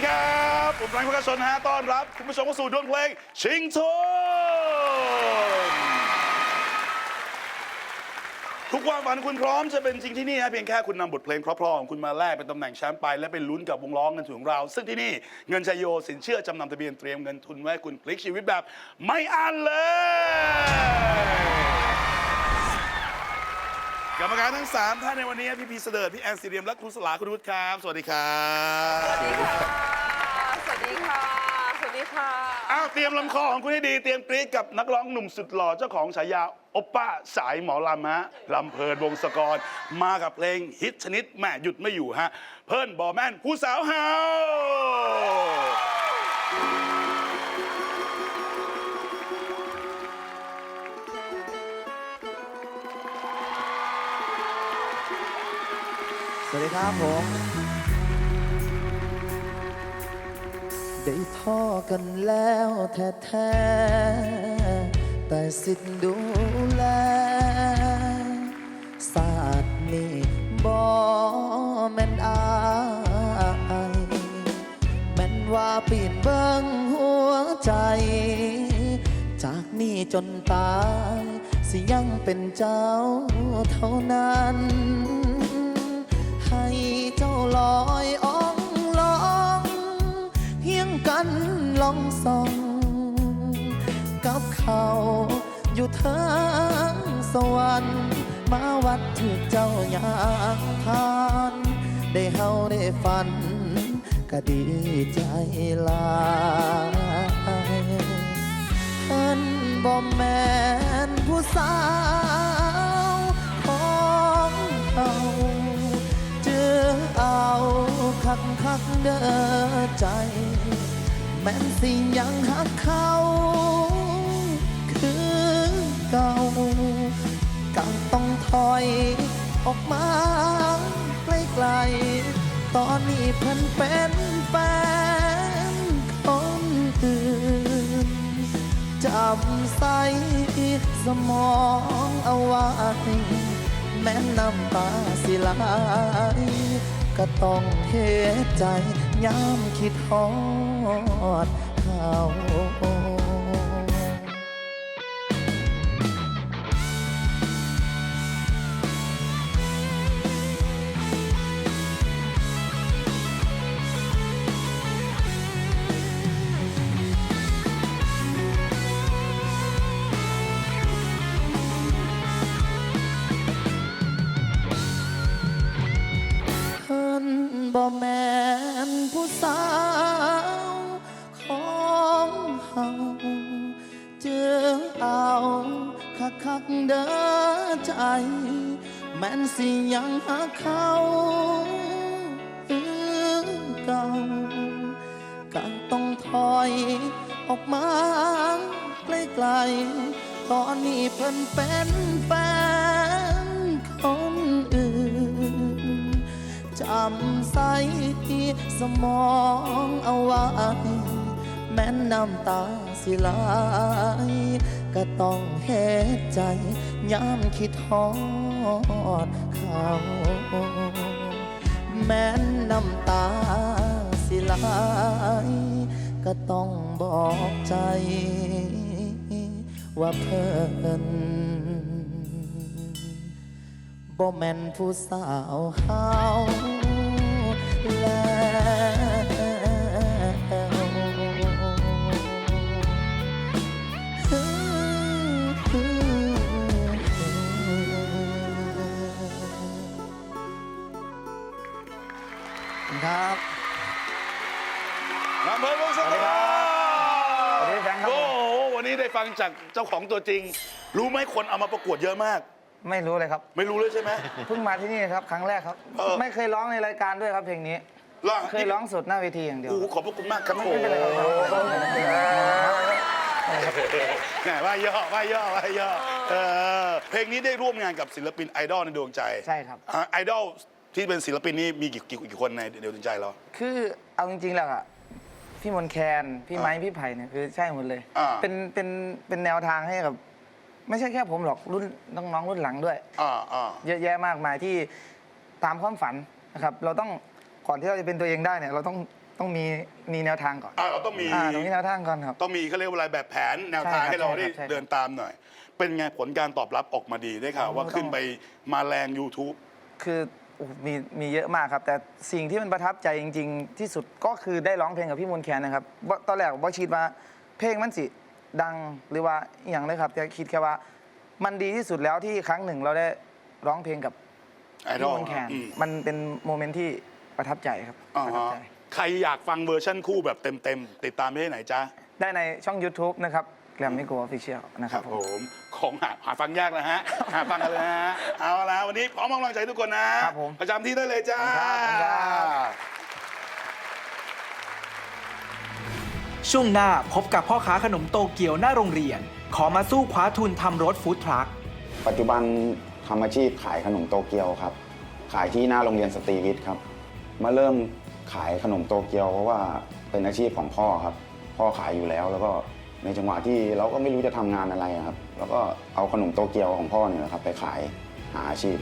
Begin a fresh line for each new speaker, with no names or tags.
ดีครับ ผมแฟรงค์พกชนฮะต้อนรับ คุณผู้ชมเข้าสู่ดวงเพลง ชิงทุนทุกความฝันคุณพร้อมจะเป็นจริงที่นี่ฮะเพียงแค่คุณนำบทเพลงเพราะๆของคุณมาแลกเป็นตำแหน่งแชมป์ไป และเป็นลุ้นกับวงล้อเงินทุนของเรา ซึ่งที่นี่เงินชยโยสินเชื่อจำนำทะเบียนเตรียมเงินทุนไว้ให้คุณพลิกชีวิตแบบ ไม่อั้นเลย กรรมการทั้ง 3 ท่านในวันนี้พี่พีเสดิร์ดพี่แอนซีเรียมและครูสลาคุณรุตครับ สวัสดีครับ
สวัสดีค่ะ สวัสดีค่ะ สวัสดีค่ะ
อ้าวเตรียมลำคอของคุณให้ดีเตรียมกรี๊ดกับนักร้องหนุ่มสุดหล่อเจ้าของฉายาโอปป้าสายหมอลำฮะลำเพลินวงศกร มากับเพลงฮิตชนิดแม่หยุดไม่อยู่ฮะ เพิ่นบอแม่นผู้สาวเฮา
สวัสดีครับผมได้พ่อกันแล้วแท้ๆแต่สิทธิ์ดูแลศาสตร์นี่บ่แม่นอายแม่นว่าปีนเบิ้งหัวใจ จากนี้จนตาย สิยังเป็นเจ้าเท่านั้น ให้เจ้าลอยอ่องลองเฮียงกันลองส่อง กับเขาอยู่ทางสวรรค์มาวัดถือเจ้าอย่างทาน ได้เฮาได้ฝัน ก็ดีใจลายเพิ่นบ่แมนผู้สาวักเด้อใจ แม่นสิยังหักเขาคือเก่ากังต้องถอยออกมาไกลๆตอนนี้เพิ่นเป็นแฟนคนอื่นจำใส่สมองเอาไว้แม้น้ำตาสิไหล ก็ต้องเทใจย้ำคิดฮอดเขา เอาคักคักเด้อใจแม่นสิยังหาเขาคือเก่าก็ต้องถอยออกมาไกลๆตอนนี้เพิ่นเป็นแฟนคนอื่นจำใส่สมองเอาไว้แม้นน้ำตาสิไหล ก็ต้องเฮ็ดใจย้ำคิดฮอดเขา แม้นน้ำตาสิไหลก็ต้องบอกใจ ว่าเพิ่นบ่แม่นผู้สาวเฮาแล้ว
นนี้ได้ฟังจากเจ้าของตัวจริง รู้ไหมคนเอามาประกวดเยอะมาก
ไม่รู้เลยครับ
ไม่รู้เลยใช่ไหม
เพิ่งมาที่นี่ครับครั้งแรกครับ
เออ
ไม่เคยร้องในรายการด้วยครับเพลงนี้
ล่ะ
เคยร้องสดหน้าเวทีอย่างเดียว
โอ้โหขอบพระคุณมากครับ
ไม่
โอ้
เป็นไรครับ
โหแหมว่าย่อว่าย่อว่าย่อเออเพลงนี้ได้ร่วมงานกับศิลปินไอดอลในดวงใจ
ใช่ครับ
อะไอดอลที่เป็นศิลปินนี่มีกี่กี่กี่คนในดวงใจเรา
คือเอาจริงๆแล้วอะ พี่มนต์แคน พี่ไม้ พี่ไผ่เนี่ยคือใช่หมดเลย
อ่า
เป็นเป็นเป็นแนวทางให้กับ ไม่ใช่แค่ผมหรอกรุ่นน้องๆรุ่นหลังด้วย
อ่าอ่า
เยอะแยะมากมายที่ตามความฝันนะครับ เราต้องก่อนที่เราจะเป็นตัวเองได้เนี่ย เราต้องต้องมีมีแนวทางก่อน
อ่าเราต้องมี
อ่าต้องมีแนวทางก่อนครับ
ต้องมีเขาเรียกว่าอะไรแบบแผนแนวทาง
ใช่ครับ
ให้เราได้
ใช่ครับใช่ครับ
เดินตามหน่อย เป็นไงผลการตอบรับออกมาดีได้ข่าวว่า
โอ้ต้อง
ขึ้นไปมาแรง YouTube
คือ โอ้โหมีมีเยอะมากครับ แต่สิ่งที่มันประทับใจจริง ๆ ที่สุดก็คือได้ร้องเพลงกับพี่มนต์แคนนะครับบ่ตอนแรกบ่คิดว่าเพลงมันสิดังหรือว่าอหย่างเลยครับแต่คิดแค่ว่า มันดีที่สุดแล้วที่ครั้งหนึ่งเราได้ร้องเพลงกับ
ไอด
พี่
อล
มนต์แคน
อืม
มันเป็นโมเมนต์ที่ประทับใจครับ
อ่า
ประทับ
ฮะ
ใจ
ใครอยากฟังเวอร์ชั่นคู่แบบเต็มๆ ติดตามได้ที่ไหนจ๊ะ
ได้ในช่อง YouTube นะครับ แกรมมี่โกออฟฟิเชียลนะครับผม
มของหาหาฟังยากนะฮะ หาฟังกันเลยนะฮะ เอาละวันนี้พร้อมให้กำลังใจทุกคนนะ ครับ
ผม
ประจำที่ได้เลยจ้า
ครับครับ
ช่วงหน้าพบกับพ่อค้าขนมโตเกียวหน้าโรงเรียน ขอมาสู้คว้าทุนทำรถฟู้ดทรัค
ปัจจุบันทำอาชีพขายขนมโตเกียวครับ ขายที่หน้าโรงเรียนสตรีวิทย์ครับ มาเริ่มขายขนมโตเกียวเพราะว่าเป็นอาชีพของพ่อครับ พ่อขายอยู่แล้วแล้วก็ ในจังหวะที่เราก็ไม่รู้จะทำงานอะไรครับ แล้วก็เอาขนมโตเกียวของพ่อเนี่ยนะครับ ไปขายหาอาชีพ